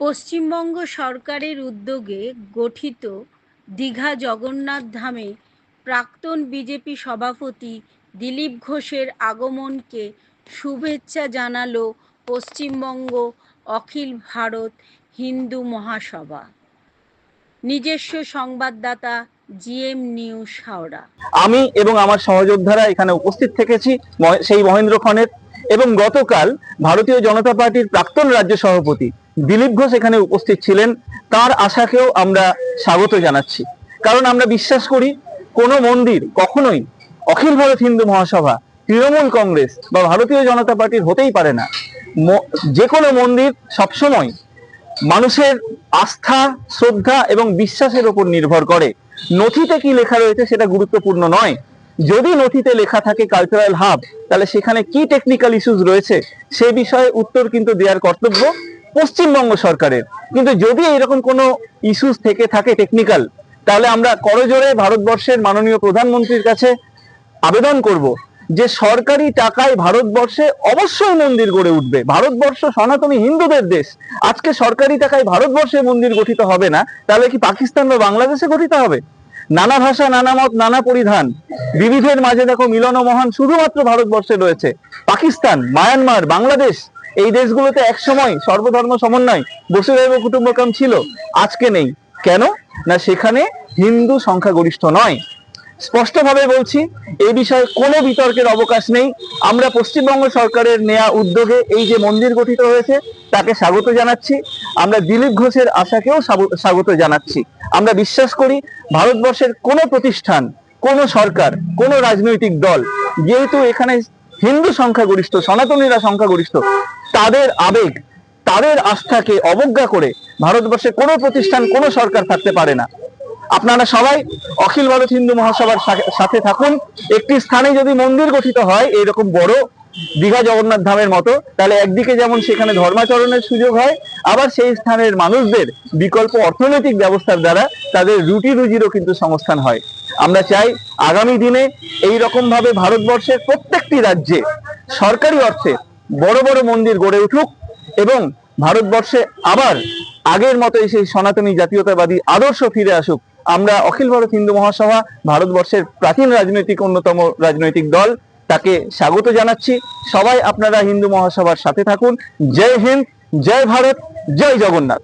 পশ্চিমবঙ্গ সরকারের উদ্যোগে গঠিত দীঘা জগন্নাথ ধামে প্রাক্তন বিজেপি সভাপতি দিলীপ ঘোষের আগমনকে শুভেচ্ছা জানালো পশ্চিমবঙ্গ অখিল ভারত হিন্দু মহাসভা। নিজস্ব সংবাদদাতা জিএম নিউজ হাওড়া। আমি এবং আমার সহযোদ্ধারা এখানে উপস্থিত থেকেছি সেই মহেন্দ্র খনের এবং গতকাল ভারতীয় জনতা পার্টির প্রাক্তন রাজ্য সভাপতি দিলীপ ঘোষ এখানে উপস্থিত ছিলেন। তার আশাকেও আমরা স্বাগত জানাচ্ছি। কারণ আমরা বিশ্বাস করি, কোনো মন্দির কখনোই অখিল ভারত হিন্দু মহাসভা, তৃণমূল কংগ্রেস বা ভারতীয় জনতা পার্টির হতেই পারে না। যে কোনো মন্দির সবসময় মানুষের আস্থা, শ্রদ্ধা এবং বিশ্বাসের ওপর নির্ভর করে। নথিতে কি লেখা রয়েছে সেটা গুরুত্বপূর্ণ নয়। যদি নথিতে লেখা থাকে কালচারাল হাব তাহলে সেখানে কি টেকনিক্যাল ইস্যুস রয়েছে, সে বিষয়ে উত্তর কিন্তু দেওয়ার কর্তব্য। পশ্চিমবঙ্গ সরকারের। কিন্তু যদি এরকম কোনো ইস্যুস থেকে থাকে টেকনিক্যাল তাহলে আমরা করজোরে ভারতবর্ষের মাননীয় প্রধানমন্ত্রীর কাছে আবেদন করব যে সরকারি টাকায় ভারতবর্ষে অবশ্যই মন্দির গড়ে উঠবে। ভারতবর্ষ সনাতনী হিন্দুদের দেশ। আজকে সরকারি টাকায় ভারতবর্ষে মন্দির গঠিত হবে না, তাহলে কি পাকিস্তান বা বাংলাদেশে গঠিত হবে? নানা ভাষা, নানা মত, নানা পরিধান। বিবিধের মাঝে দেখো মিলন মহান শুধুমাত্র ভারতবর্ষে রয়েছে। পাকিস্তান, মায়ানমার, বাংলাদেশ এই দেশগুলোতে একসময় সর্বধর্ম সমন্বয় বসুধৈব কুটুম্বকম ছিল, আজকে নেই। কেন? না সেখানে হিন্দু সংখ্যাগরিষ্ঠ নয়। স্পষ্টভাবে বলছি, এই বিষয়ে কোনো বিতর্কের অবকাশ নেই। আমরা পশ্চিমবঙ্গ সরকারের নেয়া উদ্যোগে এই যে মন্দির গঠিত হয়েছে, তাকে স্বাগত জানাচ্ছি। আমরা দিলীপ ঘোষের আশাকেও স্বাগত জানাচ্ছি। আমরা বিশ্বাস করি, ভারতবর্ষের কোনো প্রতিষ্ঠান, কোনো সরকার, কোনো রাজনৈতিক দল, যেহেতু এখানে হিন্দু সংখ্যাগরিষ্ঠ, সনাতনীরা সংখ্যাগরিষ্ঠ তাদের আবেগ, তাদের আস্থাকে অবজ্ঞা করে ভারতবর্ষে কোনো প্রতিষ্ঠান, কোনো সরকার থাকতে পারে না। আপনারা সবাই অখিল ভারত হিন্দু মহাসভার সাথে থাকুন। একটি স্থানে যদি মন্দির গঠিত হয়, এইরকম বড় দীঘা জগন্নাথ ধামের মতো, তাহলে একদিকে যেমন সেখানে ধর্মাচরণের সুযোগ হয়, আবার সেই স্থানের মানুষদের বিকল্প অর্থনৈতিক ব্যবস্থার দ্বারা তাদের রুটি রুজিরও কিন্তু সংস্থান হয়। আমরা চাই আগামী দিনে এই রকম ভাবে ভারতবর্ষের প্রত্যেকটি রাজ্যে সরকারি অর্থে বড় বড় মন্দির গড়ে উঠুক এবং ভারতবর্ষে আবার আগের মতোই সেই সনাতনী জাতীয়তাবাদী আদর্শ ফিরে আসুক। আমরা অখিল ভারত হিন্দু মহাসভা ভারতবর্ষের প্রাচীন রাজনৈতিক অন্যতম রাজনৈতিক দল। তাকে স্বাগত জানাচ্ছি। সবাই আপনারা হিন্দু মহাসভার সাথে থাকুন। জয় হিন্দ, জয় ভারত, জয় জগন্নাথ।